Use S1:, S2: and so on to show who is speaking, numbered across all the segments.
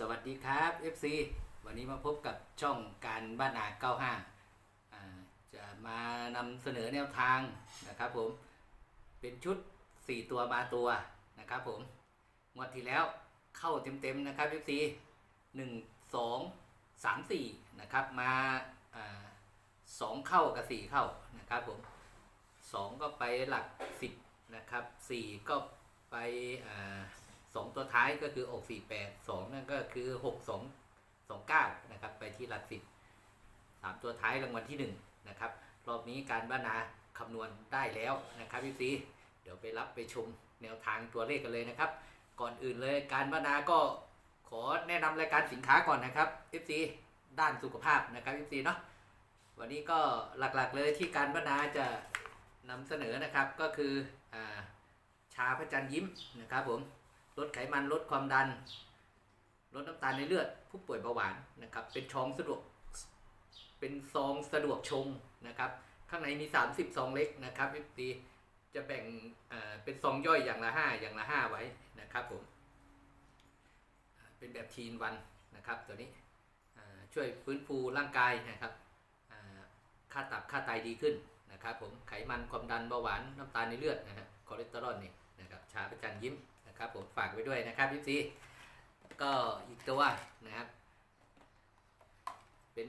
S1: สวัสดีครับ FC วันนี้มาพบกับช่องการบ้านนา95อ่าจะมานำเสนอแนวทางนะครับผม เป็นชุด 4 ตัวมาตัวนะครับผมงวดที่แล้วเข้าเต็มๆนะครับ FC 1 2 3 4นะครับมาอาสองเข้ากับ 4 เข้านะครับผม 2 ก็ไปหลัก 10นะครับ4ก็ไปอ่า สองตัวท้ายก็คืออกสี่แปดสองนั่นก็คือหกสองสองเก้านะครับ ไปที่หลักสิบสามตัวท้ายรางวัลที่หนึ่งนะครับ รอบนี้การบ้านาคำนวณได้แล้วนะครับพี่ซีเดี๋ยวไปรับไปชมแนวทางตัวเลขกันเลยนะครับ ก่อนอื่นเลยการบ้านาก็ขอแนะนำรายการสินค้าก่อนนะครับ FC ด้านสุขภาพนะครับ FC เนาะวันนี้ก็หลักๆเลยที่การบ้านาจะนำเสนอนะครับก็คืออชาพระจันทร์ยิ้มนะครับผม ลดไขมันลดความดัน ลดน้ำตาลในเลือด ผู้ป่วยเบาหวานนะครับ เป็นชองสะดวก เป็นซองสะดวกชงนะครับ ข้างในมี 30 ซองเล็กนะครับพี่ตีจะแบ่งเเป็นซองย่อยอย่างละ 5 อย่างละ 5 ไว้นะครับผม เป็นแบบทีนวันนะครับตัวนี้ช่วยฟื้นฟูร่างกายนะครับค่าตับค่าไตดีขึ้นนะครับผมไขมันความดันเบาหวานน้ำตาลในเลือดนะฮะคอเลสเตอรอลนี่นะครับชาประจันยิ้ม นะครับผมฝากไว้ด้วยนะครับพี่ซีก็อีกตัวนะครับ เป็น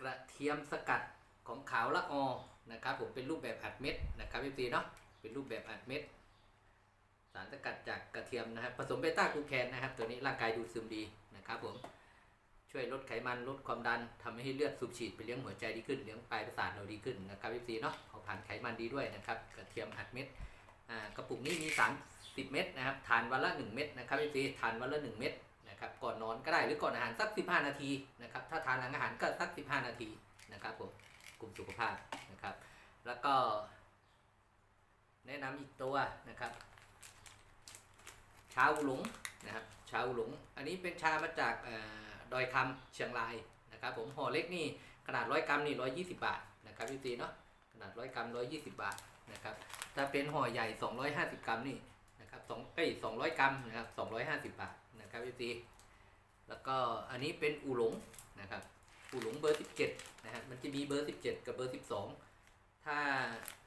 S1: กระเทียมสกัดของขาวละออนะครับผมเป็นรูปแบบอัดเม็ดนะครับพี่ซีเนาะเป็นรูปแบบอัดเม็ดสารสกัดจากกระเทียมนะครับผสมเบต้ากลูแคนนะครับ ตัวนี้ร่างกายดูดซึมดีนะครับผมช่วยลดไขมันลดความดันทำให้เลือดสูบฉีดไปเลี้ยงหัวใจดีขึ้นเลี้ยงปลายประสาทเราดีขึ้นนะครับพี่ซีเนาะเผาผลาญไขมันดีด้วยนะครับกระเทียมอัดเม็ดกระปุกนี้มี 30เม็ดนะครับทานวันละ 1 เม็ดนะครับพี่ซีทานวันละ 1 เม็ดนะครับก่อนนอนก็ได้หรือก่อนอาหารสัก 15 นาทีนะครับถ้าทานหลังอาหารก็สัก 15 นาทีนะครับผมกลุ่มสุขภาพนะครับ แล้วก็ แนะนำอีกตัวนะครับชาอูหลงนะครับชาอูหลง อันนี้เป็นชามาจากออดอยคำเชียงรายนะครับผมห่อเล็กนี่ขนาด100กรัมนี่120บาทนะครับพี่ซีเนาะขนาด100กรัม120บาทนะครับถ้าเป็นห่อใหญ่250กรัมนี่ นะครับสองเอ้ย200กรัมนะครับ250บบาทนะครับพี่ซีแล้วก็อันนี้เป็นอูหลงนะครับอูหลงเบอร์17นะฮะมันจะมีเบอร์17กับเบอร์12ถ้า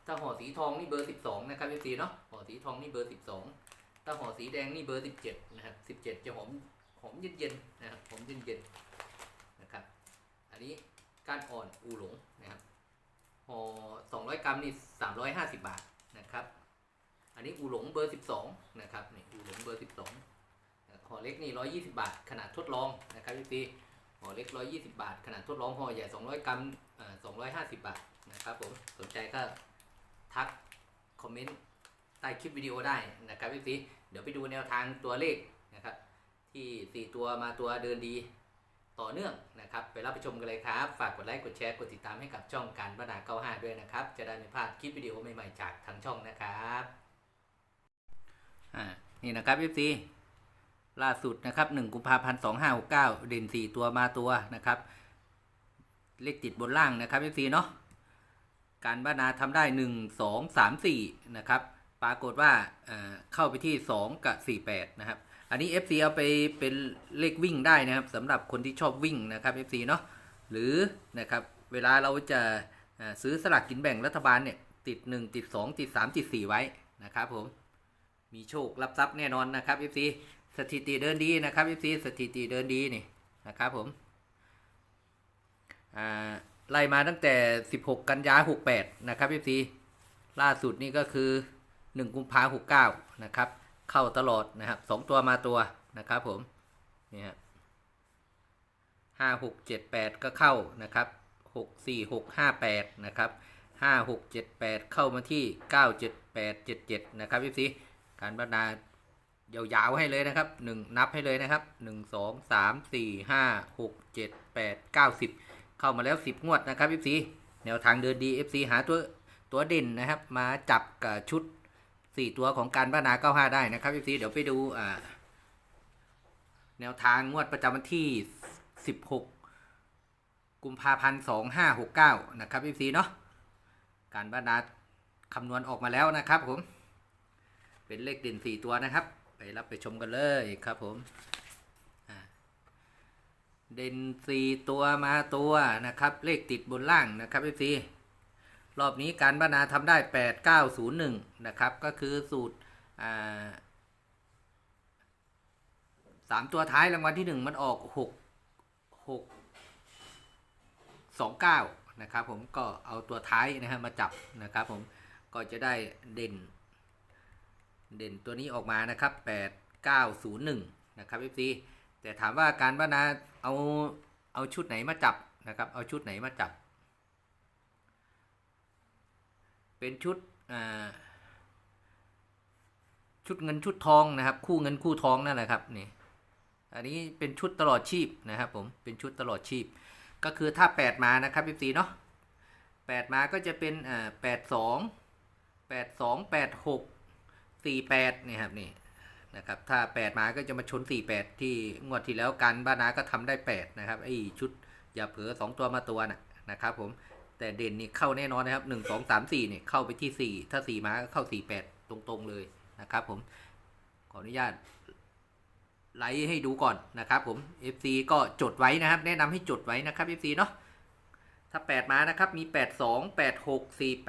S1: ถ้าห่อสีทองนี่เบอร์12นะครับพี่ซีเนาะห่อสีทองนี่เบอร์12ถ้าห่อสีแดงนี่เบอร์17นะครับ17จะหอมหอมเย็นๆนะครับหอมเย็นๆนะครับ อันนี้ก้านอ่อนอูหลงนะครับห่อ200 กรัมนี่350 บาทนะครับ อันนี้อูหลงเบอร์ 12 นะครับนี่อูหลงเบอร์ 12นะห่อเล็กนี่ 120 บาท ขนาดทดลองนะครับพี่ปีห่อเล็ก 120 บาท ขนาดทดลองห่อใหญ่ 200 กรัมเอ่อ250 บาทนะครับผมสนใจก็ทักคอมเมนต์ใต้คลิปวิดีโอได้นะครับพี่ปีเดี๋ยวไปดูแนวทางตัวเลขนะครับที่ 4 ตัวมาตัวเดินดีต่อเนื่องนะครับ ไปรับชมกันเลยครับ ฝากกดไลค์ กดแชร์ กดติดตามให้กับช่องการบ้านนา 95 ด้วยนะครับ จะได้ไม่พลาดคลิปวิดีโอใหม่ ๆ จากทางช่องนะครับ อ่า นี่นะครับ FC ล่าสุดนะครับ1กุมภาพันธ์2569 เด่น 4 ตัวมาตัวนะครับ เลขติดบนล่างนะครับ FC เนาะ การบ้านาทำได้ 1 2 3 4 นะครับ ปรากฏว่าเเข้าไปที่ 2 กับ 48 นะครับ อันนี้ FC เอาไปเป็นเลขวิ่งได้นะครับสำหรับคนที่ชอบวิ่งนะครับ FC เนาะ หรือนะครับเวลาเราจะซื้อสลากกินแบ่งรัฐบาลเนี่ยติด 1 ติด 2 ติด 3 ติด 4 ไว้นะครับผม มีโชครับทรัพย์แน่นอนนะครับ FC สถิติเดินดีนะครับ FC สถิติเดินดีนี่นะครับผมอ่าไล่มาตั้งแต่ 16 กันยา68 นะครับ FC ล่าสุดนี่ก็คือ 1 กุมภาพันธ์69นะครับ เข้าตลอดนะครับสองตัวมาตัวนะครับผมนี่ฮะห้าหกเจ็ดแปดก็เข้านะครับหกสี่หกห้าแปดนะครับห้าหกเจ็ดแปดเข้ามาที่เก้าเจ็ดแปดเจ็ดเจ็ดนะครับพี่ซี การบรรณายาวๆให้เลยนะครับหนึ่งนับให้เลยนะครับหนึ่งสองสามสี่ห้าหกเจ็ดแปดเก้าสิบเข้ามาแล้วสิบงวดนะครับพี่ซีแนวทางเดินดี FC หาตัวตัวเด่นนะครับ มาจับกับชุดสี่ตัวของการบ้านา 95 ได้นะครับพี่ซีเดี๋ยวไปดูอ่าแนวทางงวดประจำวันที่ 16 กุมภาพันธ์ 2569 นะครับพี่ซีเนาะการบ้านนาคำนวณออกมาแล้วนะครับผม เป็นเลขเด่น4ตัวนะครับ ไปรับไปชมกันเลยครับผมเด่นสี่ตัวมาตัวนะครับ เลขติดบนล่างนะครับเอฟซีรอบนี้การบรรณาทำได้แปดเก้าศูนย์หนึ่งนะครับ ก็คือสูตรสามตัวท้ายรางวัลที่หนึ่งมันออกหกหกสองเก้านะครับผมก็เอาตัวท้ายนะฮะมาจับนะครับผมก็จะได้เด่น เด่นตัวนี้ออกมานะครับ 8901 นะครับ FC แต่ถามว่าการบ้านาเอาเอาชุดไหนมาจับนะครับ เอาชุดไหนมาจับ เป็นชุดชุดเงินชุดทองนะครับ คู่เงินคู่ทองนั่นแหละครับนี่อันนี้เป็นชุดตลอดชีพนะครับผมเป็นชุดตลอดชีพ ก็คือถ้า 8 มานะครับ FC เนาะ8มาก็จะเป็นอ่า82 82 86 48นี่ครับนี่นะครับถ้า 8 มาก็จะมาชน 48 ที่งวดที่แล้วกันบ้านาก็ทำได้ 8 นะครับไอ้ชุดอย่าเผลอ2 ตัวมาตัวนะนะครับผมแต่เด่นนี่เข้าแน่นอนนะครับ 1 2 3 4เนี่ยเข้าไปที่ 4 ถ้า 4 มาก็เข้า 48 ตรงๆเลยนะครับผมขออนุญาตไลค์ให้ดูก่อนนะครับผม FC ก็จดไว้นะครับ แนะนำให้จดไว้นะครับ FC เนาะถ้า 8 มานะครับมี 82 86 48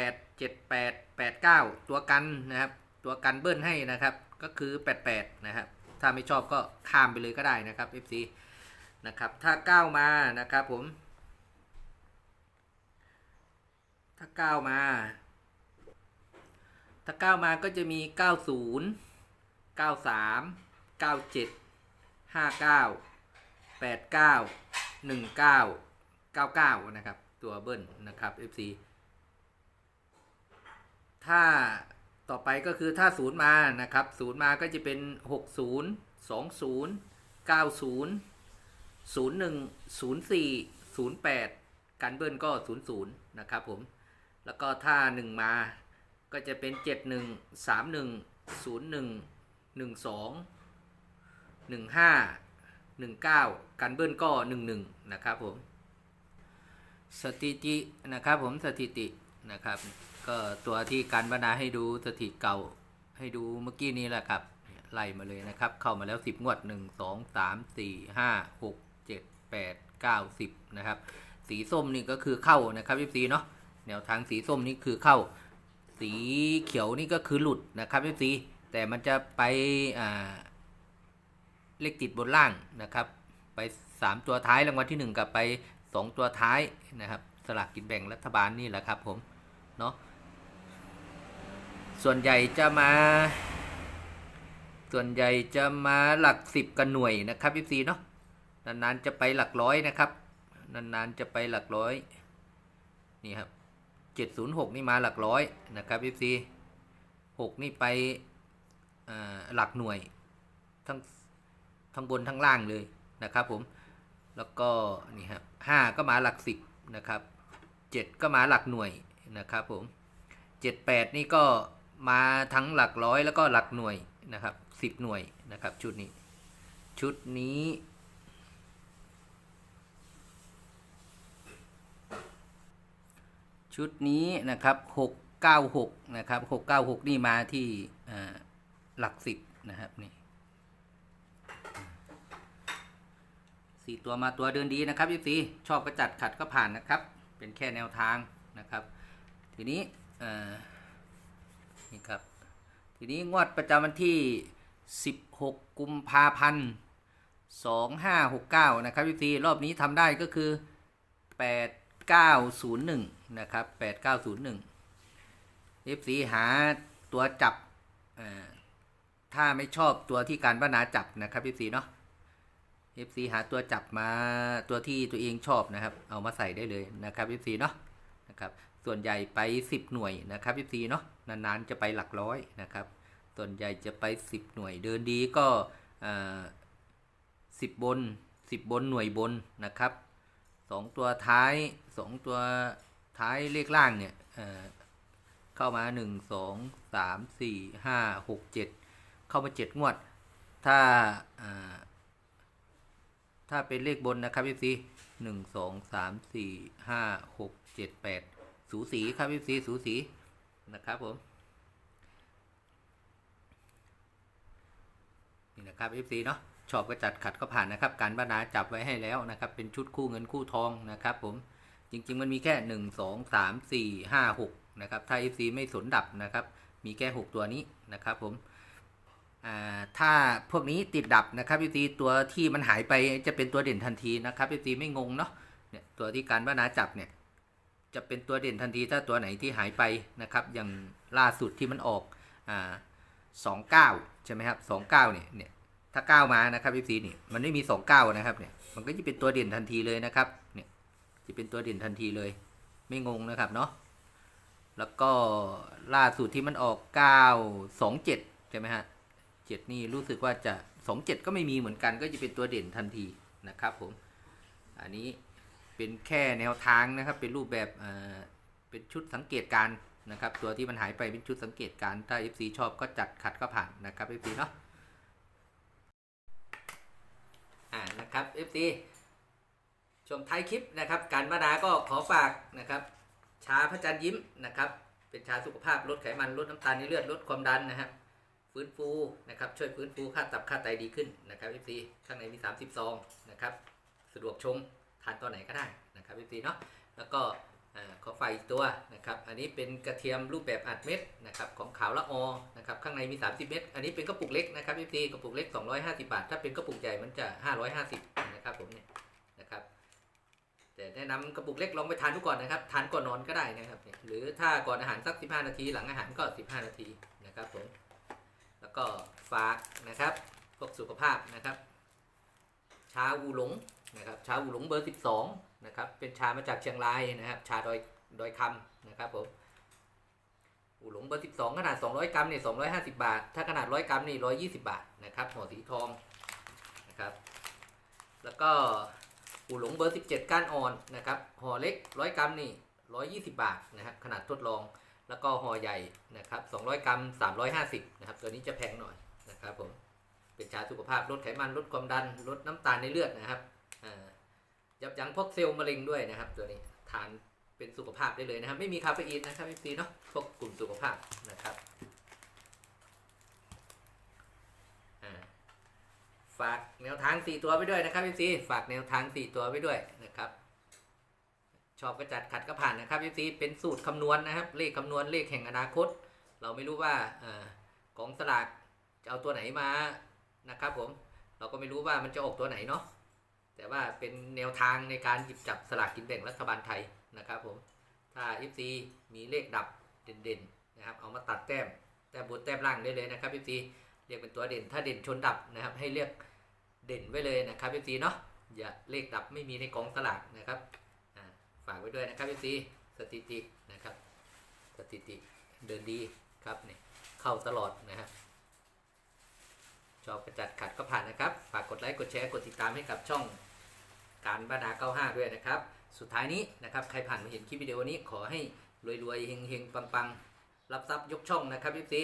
S1: 08 78 89 ตัวกันนะครับ ตัวกันเบิ้ลให้นะครับ ก็คือ 88 นะครับ ถ้าไม่ชอบก็ข้ามไปเลยก็ได้นะครับ FC นะครับ ถ้า 9 มานะครับผม ถ้า 9 มา ถ้า 9 มาก็จะมี 90 93 97 59 89 19 99 นะครับ ตัวเบิ้ลนะครับ FC ถ้าต่อไปก็คือถ้าศูนย์มานะครับศูนย์มาก็จะเป็น 60 20 90 01 04 08กันเบิ้ลก็ 00 นะครับผม แล้วก็ถ้า 1 มาก็จะเป็น 71 31 01 12 15 19กันเบิ้ลก็ 11 นะครับผม สถิตินะครับผมสถิติ นะครับ ก็ตัวที่การบรรณาให้ดูสถิติเก่าให้ดูเมื่อกี้นี้แหละครับไล่มาเลยนะครับ เข้ามาแล้ว 10 งวด 1 2 3 4 5 6 7 8 9 10 นะครับ สีส้มนี่ก็คือเข้านะครับพี่ซีเนาะแนวทางสีส้มนี่คือเข้า สีเขียวนี่ก็คือหลุดนะครับพี่ซีแต่มันจะไปเลขติดบนล่างนะครับ ไป 3 ตัวท้ายรางวัลที่ 1 กับไป 2 ตัวท้ายนะครับ สลากกินแบ่งรัฐบาลนี่แหละครับผมเนาะส่วนใหญ่จะมา ส่วนใหญ่จะมาหลักสิบกันหน่วยนะครับพี่ซีเนาะนานๆจะไปหลักร้อยนะครับนานๆจะไปหลักร้อยนี่ครับเจ็ดศูนย์หกนี่มาหลักร้อยนะครับพี่ซีหกนี่ไปหลักหน่วยทั้งทั้งบนทั้งล่างเลยนะครับผมแล้วก็นี่ครับห้าก็มาหลักสิบนะครับ เจ็ดก็มาหลักหน่วยนะครับผมเจ็ดแปดนี่ก็มาทั้งหลักร้อยแล้วก็หลักหน่วยนะครับสิบหน่วยนะครับชุดนี้ ชุดนี้ชุดนี้นะครับหกเก้าหกนะครับหกเก้าหกนี่มาที่หลักสิบนะครับนี่สี่ตัวมาตัวเดินดีนะครับพี่ซีชอบก็จัดขัดก็ผ่านนะครับ เป็นแค่แนวทางนะครับ ทีนี้นี่ครับ ทีนี้งวดประจำวันที่ 16 กุมภาพันธ์ 2569 นะครับพี่ซีรอบนี้ทำได้ก็คือ 8901 นะครับ 8901 FC หาตัวจับ ถ้าไม่ชอบตัวที่การบ้านาจับนะครับพี่ซีเนาะ FC หาตัวจับมาตัวที่ตัวเองชอบนะครับ เอามาใส่ได้เลยนะครับ FC เนาะนะครับ ส่วนใหญ่ไป 10 หน่วยนะครับ FC เนาะนานๆจะไปหลักร้อยนะครับ ส่วนใหญ่จะไป 10 หน่วยเดินดีก็สิบบน 10 บนหน่วยบนนะครับสองตัวท้ายสองตัวท้ายเลขล่างเนี่ยเอ่อเข้ามา 1 2 3 4 5 6 7 เข้ามา 7 งวด ถ้าา ถ้าเป็นเลขบนนะครับพี่ซีหนึ่งสองสามสี่ห้าหกเจ็ดแปดสูสีครับพี่ซีสูสีนะครับผม นี่นะครับพี่ซีเนาะชอบก็จัดขัดก็ผ่านนะครับ การบ้านาจับไว้ให้แล้วนะครับ เป็นชุดคู่เงินคู่ทองนะครับผม จริง ๆ มันมีแค่ 1 2 3 4 5 6นะครับ ถ้า FC ไม่สนดับนะครับ มีแค่ 6 ตัวนี้นะครับผม ถ้าพวกนี้ติดดับนะครับ FC ตัวที่มันหายไปจะเป็นตัวเด่นทันทีนะครับ FC ไม่งงเนาะเนี่ยตัวที่การบ้านาจับเนี่ยจะเป็นตัวเด่นทันทีถ้าตัวไหนที่หายไปนะครับอย่างล่าสุดที่มันออกอ่าสองเก้าใช่ไหมครับสองเก้าเนี่ยเนี่ยถ้าเก้ามานะครับพี่ซีนี่มันไม่มีสองเก้านะครับเนี่ยมันก็จะเป็นตัวเด่นทันทีเลยนะครับเนี่ยจะเป็นตัวเด่นทันทีเลย ไม่งงนะครับเนาะแล้วก็ล่าสุดที่มันออกเก้าสองเจ็ดใช่ไหมฮะ เจ็ดนี่รู้สึกว่าจะสองเจ็ดก็ไม่มีเหมือนกัน ก็จะเป็นตัวเด่นทันทีนะครับผม อันนี้เป็นแค่แนวทางนะครับ เป็นรูปแบบเเป็นชุดสังเกตการนะครับ ตัวที่มันหายไปเป็นชุดสังเกตการถ้า FC ชอบก็จัดขัดก็ผ่านนะครับ FC เนาะอ่านะครับ FC ช่วงท้ายคลิปนะครับ การมาดาก็ขอฝากนะครับ ชาพระจันทร์ยิ้มนะครับ เป็นชาสุขภาพลดไขมันลดน้ำตาลในเลือดลดความดันนะครับ ฟื้นฟูนะครับช่วยฟื้นฟูค่าตับค่าไตดีขึ้นนะครับ FC ข้างในมี 30ซองนะครับสะดวกชงทานตัวไหนก็ได้นะครับพี่ตีเนาะแล้วก็ขอไฟอีกตัวนะครับอันนี้เป็นกระเทียมรูปแบบอัดเม็ดนะครับของขาวละออนะครับข้างในมี 30 เม็ดอันนี้เป็นกระปุกเล็กนะครับพี่ตีกระปุกเล็ก 250 บาท ถ้าเป็นกระปุกใหญ่มันจะ 550นะครับผมเนี่ยนะครับแต่แนะนำกระปุกเล็กลองไปทานดูก่อนนะครับ ทานก่อนนอนก็ได้นะครับ หรือถ้าก่อนอาหารสัก 15 นาที หลังอาหารก็ 15 นาทีนะครับผม แล้วก็ฝากนะครับพวกสุขภาพนะครับ ชาอูหลงนะครับชาอูหลงเบอร์ 12นะครับเป็นชามาจากเชียงรายนะครับชาดอยดอยคำนะครับผมอูหลงเบอร์ 12 ขนาด 200 กรัมเนี่ย250 บาท ถ้าขนาด 100 กรัมนี่120 บาทนะครับห่อสีทองนะครับแล้วก็อูหลงเบอร์ 17 ก้านอ่อนนะครับห่อเล็ก 100 กรัมนี่120 บาทนะครับขนาดทดลอง แล้วก็ห่อใหญ่นะครับ 200 กรัม 350 นะครับ ตัวนี้จะแพงหน่อยนะครับผม เป็นชาสุขภาพลดไขมันลดความดันลดน้ำตาลในเลือดนะครับอ่ายับยั้งพวกเซลล์มะเร็งด้วยนะครับ ตัวนี้ทานเป็นสุขภาพได้เลยนะครับ ไม่มีคาเฟอีนนะครับพี่ซีเนาะพวกกลุ่มสุขภาพนะครับอ่าฝากแนวทาง 4 ตัวไว้ด้วยนะครับพี่ซีฝากแนวทาง 4 ตัวไว้ด้วยนะครับ ชอบก็จัดขัดก็ผ่านนะครับพี่ซีเป็นสูตรคำนวณนะครับ เลขคำนวณเลขแห่งอนาคต เราไม่รู้ว่าอกองสลากจะเอาตัวไหนมานะครับผมเราก็ไม่รู้ว่ามันจะออกตัวไหนเนาะแต่ว่าเป็นแนวทางในการหยิบจับสลากกินแบ่งรัฐบาลไทยนะครับผมถ้า FC มีเลขดับเด่นๆนะครับเอามาตัดแต้มแต้มบนแต้มล่างได้เลยนะครับ FC เรียกเป็นตัวเด่นถ้าเด่นชนดับนะครับ ให้เรียกเด่นไว้เลยนะครับ FC เนาะอย่าเลขดับไม่มีในกองสลากนะครับ ฝากไว้ด้วยนะครับ FC สถิตินะครับ สถิติเดินดีครับเนี่ยเข้าตลอดนะครับชอบกระจัดขัดก็ผ่านนะครับ ฝากกดไลค์กดแชร์กดติดตามให้กับช่องการบาดา95 ด้วยนะครับ สุดท้ายนี้นะครับใครผ่านมาเห็นคลิปวิดีโอนี้ขอให้รวยๆเฮงๆปังๆ รับทรัพย์ยกช่องนะครับพี่ซี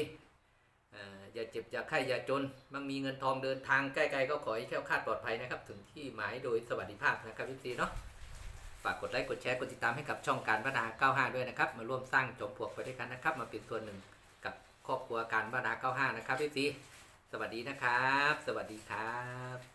S1: อย่าเจ็บอย่าไข้อย่าจนมั่งมีเงินทองเดินทางใกล้ๆก็ขอให้แคล้วคลาดปลอดภัยนะครับ ถึงที่หมายโดยสวัสดิภาพนะครับพี่ซีเนาะ ฝากกดไลค์กดแชร์กดติดตามให้กับช่องการบาดา95 ด้วยนะครับ มาร่วมสร้างจอมปลวกไปด้วยกันนะครับ มาเป็นส่วนหนึ่งกับครอบครัวการบาดา95 นะครับพี่ซีสวัสดีนะครับ สวัสดีครับ